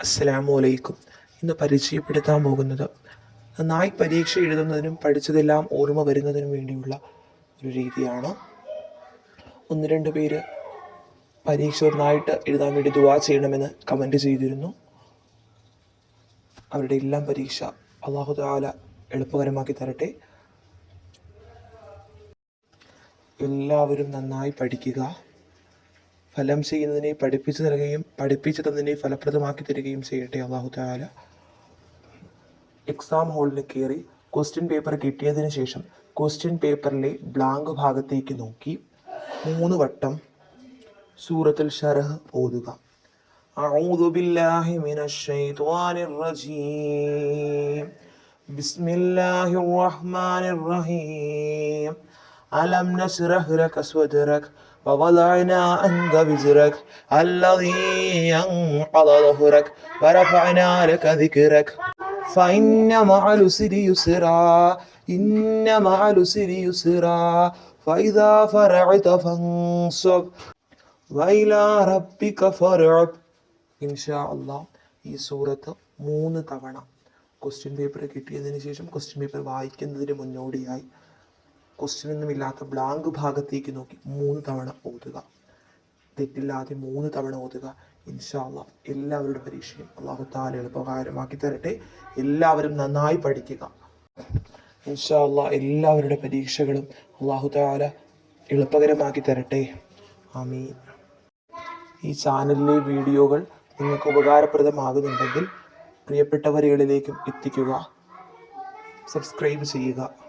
അസ്സലാമു അലൈക്കും. ഇന്ന് പരിചയപ്പെടുത്താൻ പോകുന്നത് നന്നായി പരീക്ഷ എഴുതുന്നതിനും പഠിച്ചതെല്ലാം ഓർമ്മ വരുന്നതിനും വേണ്ടിയുള്ള ഒരു രീതിയാണ്. ഒന്ന് രണ്ട് പേര് പരീക്ഷ നന്നായിട്ട് എഴുതാൻ വേണ്ടി ദുവാ ചെയ്യണമെന്ന് കമന്റ് ചെയ്തിരുന്നു. അവരുടെ എല്ലാം പരീക്ഷ അള്ളാഹു താല എളുപ്പകരമാക്കി തരട്ടെ. എല്ലാവരും നന്നായി പഠിക്കുക. ഫലം ചെയ്യുന്നതിനെ പഠിപ്പിച്ചു തരികയും പഠിപ്പിച്ചു തന്നതിനെ ഫലപ്രദമാക്കി തരികയും ചെയ്യട്ടെ അള്ളാഹു താല എക്സാം ഹാളിൽ കയറി ക്വസ്റ്റ്യൻ പേപ്പർ കിട്ടിയതിന് ശേഷം ക്വസ്റ്റ്യൻ പേപ്പറിലെ ബ്ലാങ്ക് ഭാഗത്തേക്ക് നോക്കി മൂന്ന് വട്ടം സൂറത്തുൽ ഷറഹ് ഓതുക أعوذ بالله من الشيطان الرجيم بسم الله الرحمن الرحيم ألم نشرح لك صدرك ووضعنا عنك وزرك الذي ينقض ظهرك ورفعنا لك ذكرك فإن مع العسر يسرا إن مع العسر يسرا فإذا فرعت فانصب وإلى ربك فارعب ഇൻഷാ അള്ളാ ഈ സൂറത്ത് മൂന്ന് തവണ ക്വസ്റ്റ്യൻ പേപ്പർ കിട്ടിയതിന് ശേഷം ക്വസ്റ്റ്യൻ പേപ്പർ വായിക്കുന്നതിന് മുന്നോടിയായി ക്വസ്റ്റ്യൻ ഒന്നുമില്ലാത്ത ബ്ലാങ്ക് ഭാഗത്തേക്ക് നോക്കി മൂന്ന് തവണ ഓതുക. തെറ്റില്ലാതെ മൂന്ന് തവണ ഓതുക. ഇൻഷാല്ല എല്ലാവരുടെ പരീക്ഷയും അള്ളാഹു താല എളുപ്പകാരമാക്കി തരട്ടെ. എല്ലാവരും നന്നായി പഠിക്കുക. ഇൻഷാല്ല എല്ലാവരുടെ പരീക്ഷകളും അള്ളാഹു താല എളുപ്പകരമാക്കി തരട്ടെ. ആമീൻ. ഈ ചാനലിലെ വീഡിയോകൾ നിങ്ങൾക്ക് ഉപകാരപ്രദമാകുന്നുണ്ടെങ്കിൽ പ്രിയപ്പെട്ടവരുകളിലേക്കും എത്തിക്കുക. സബ്സ്ക്രൈബ് ചെയ്യുക.